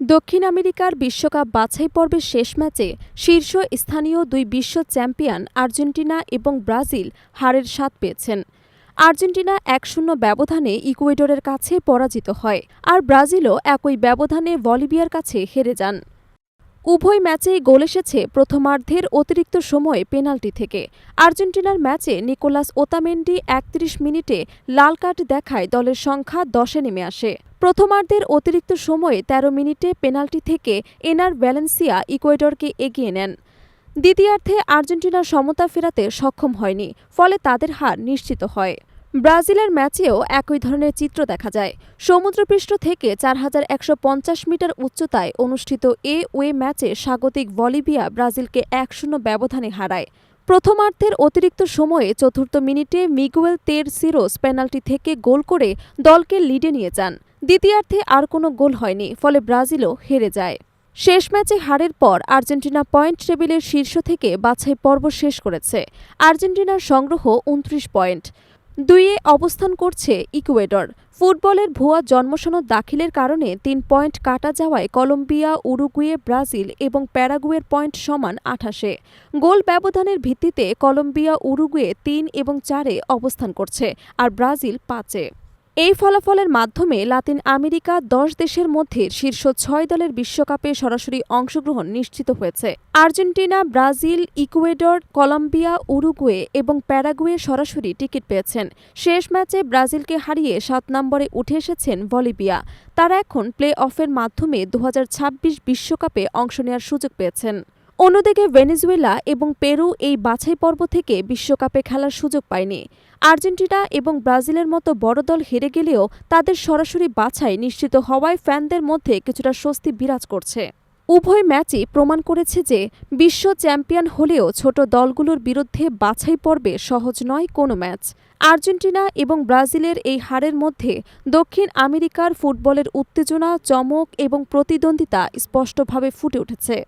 দক্ষিণ আমেরিকার বিশ্বকাপ বাছাই পর্বের শেষ ম্যাচে শীর্ষ স্থানীয় দুই বিশ্ব চ্যাম্পিয়ন আর্জেন্টিনা এবং ব্রাজিল হারের স্বাদ পেয়েছেন। আর্জেন্টিনা এক শূন্য ব্যবধানে ইকুয়েডরের কাছে পরাজিত হয়, আর ব্রাজিলও একই ব্যবধানে বলিভিয়ার কাছে হেরে যান। উভয় ম্যাচেই গোল এসেছে প্রথমার্ধের অতিরিক্ত সময়ে পেনাল্টি থেকে। আর্জেন্টিনার ম্যাচে নিকোলাস ওতামেন্ডি একত্রিশ মিনিটে লাল কার্ড দেখায় দলের সংখ্যা দশে নেমে আসে। প্রথমার্ধের অতিরিক্ত সময়ে ১৩ মিনিটে পেনাল্টি থেকে এনার ভ্যালেন্সিয়া ইকুয়েডরকে এগিয়ে নেন। দ্বিতীয়ার্ধে আর্জেন্টিনা সমতা ফেরাতে সক্ষম হয়নি, ফলে তাদের হার নিশ্চিত হয়। ব্রাজিলের ম্যাচেও একই ধরনের চিত্র দেখা যায়। সমুদ্রপৃষ্ঠ থেকে চার হাজার একশো পঞ্চাশ মিটার উচ্চতায় অনুষ্ঠিত এ ওয়ে ম্যাচে স্বাগতিক বলিভিয়া ব্রাজিলকে এক শূন্য ব্যবধানে হারায়। প্রথমার্ধের অতিরিক্ত সময়ে চতুর্থ মিনিটে মিগুয়েল তের সিরোস পেনাল্টি থেকে গোল করে দলকে লিডে নিয়ে যান। দ্বিতীয়ার্ধে আর কোনো গোল হয়নি, ফলে ব্রাজিলও হেরে যায়। শেষ ম্যাচে হারের পর আর্জেন্টিনা পয়েন্ট টেবিলের শীর্ষ থেকে বাছাই পর্ব শেষ করেছে। আর্জেন্টিনার সংগ্রহ উনত্রিশ পয়েন্ট। দুইয়ে অবস্থান করছে ইকুয়েডর। ফুটবলের ভুয়া জন্মসনদ দাখিলের কারণে তিন পয়েন্ট কাটা যাওয়ায় কলম্বিয়া, উরুগুয়ে, ব্রাজিল এবং প্যারাগুয়ের পয়েন্ট সমান আঠাশে। গোল ব্যবধানের ভিত্তিতে কলম্বিয়া, উরুগুয়ে তিন এবং চারে অবস্থান করছে আর ব্রাজিল পাঁচে। এই ফলাফলের মাধ্যমে লাতিন আমেরিকা দশ দেশের মধ্যে শীর্ষ ছয় দলের বিশ্বকাপে সরাসরি অংশগ্রহণ নিশ্চিত হয়েছে। Argentina, Brazil, Ecuador, Colombia, Uruguay এবং প্যারাগুয়ে সরাসরি টিকিট পেয়েছেন। শেষ ম্যাচে ব্রাজিলকে হারিয়ে সাত নম্বরে উঠে এসেছেন বলিভিয়া। তারা এখন প্লে অফের মাধ্যমে দু বিশ্বকাপে অংশ নেওয়ার সুযোগ পেয়েছেন। অন্যদিকে ভেনেজুয়েলা এবং পেরু এই বাছাই পর্ব থেকে বিশ্বকাপে খেলার সুযোগ পায়নি। আর্জেন্টিনা এবং ব্রাজিলের মতো বড় দল হেরে গেলেও তাদের সরাসরি বাছাই নিশ্চিত হওয়ায় ফ্যানদের মধ্যে কিছুটা স্বস্তি বিরাজ করছে। উভয় ম্যাচই প্রমাণ করেছে যে বিশ্ব চ্যাম্পিয়ন হলেও ছোট দলগুলোর বিরুদ্ধে বাছাই পর্বে সহজ নয় কোনো ম্যাচ। আর্জেন্টিনা এবং ব্রাজিলের এই হারের মধ্যে দক্ষিণ আমেরিকার ফুটবলের উত্তেজনা, চমক এবং প্রতিদ্বন্দ্বিতা স্পষ্টভাবে ফুটে উঠেছে।